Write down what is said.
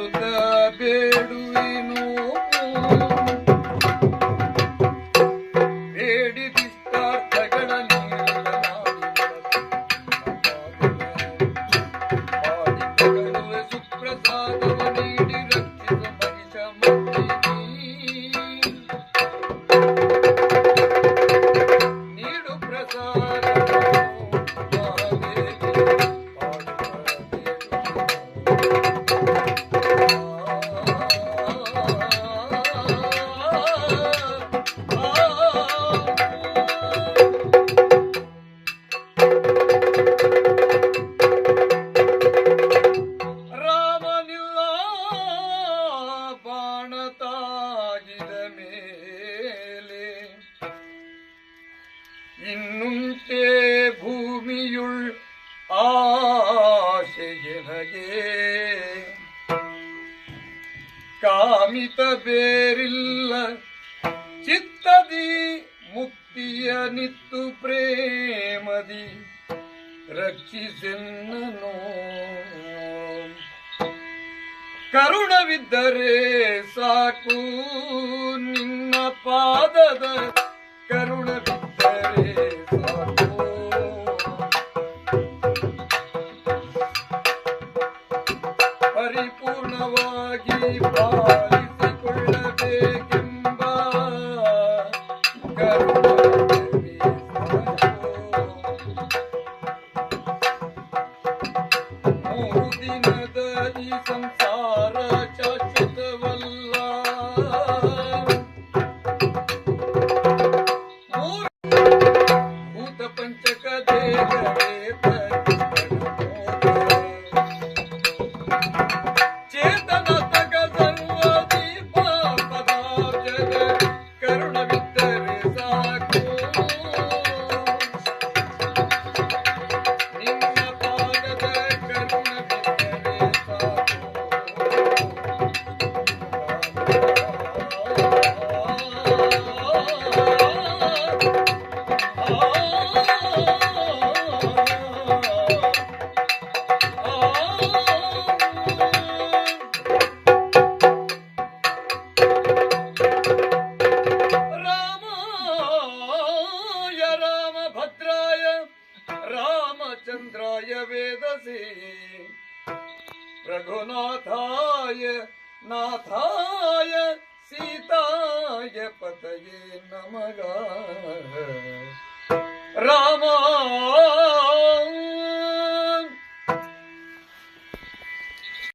ಬೇಡುತ್ತ ಬೇಡುವೆನು. ಬೇಡಿದಿಷ್ಟಾರ್ಥಗಳ ನೀಡಲ ಇನ್ನುಂಟೆ ಭೂಮಿಯುಳ್ ಆಶೆಯನಗೆ ಕಾಮಿತ ಬೇರಿಲ್ಲ ಚಿತ್ತದಿ ಮುಕ್ತಿಯ ನಿತ್ತು ಪ್ರೇಮದಿ ರಕ್ಷಿಸೆನ್ನನು. ಕರುಣವಿದ್ದರೆ ಸಾಕು ನಿನ್ನ ಪಾದದ ಪರಿಪೂರ್ಣವಾಗಿ ಪಾಲಿಸಿಕೊಳ್ಳಬೇಕೆಂಬ. ಮೂರು ದಿನದ ಈ ಸಂಸಾರ ಶಾಶ್ವತವಲ್ಲ ಭೂತ ಪಂಚಕ ದೇಹವೇ चंद्रा वेदसे। रघुनाथाय नाथाय सीताय पतये नमः। रामा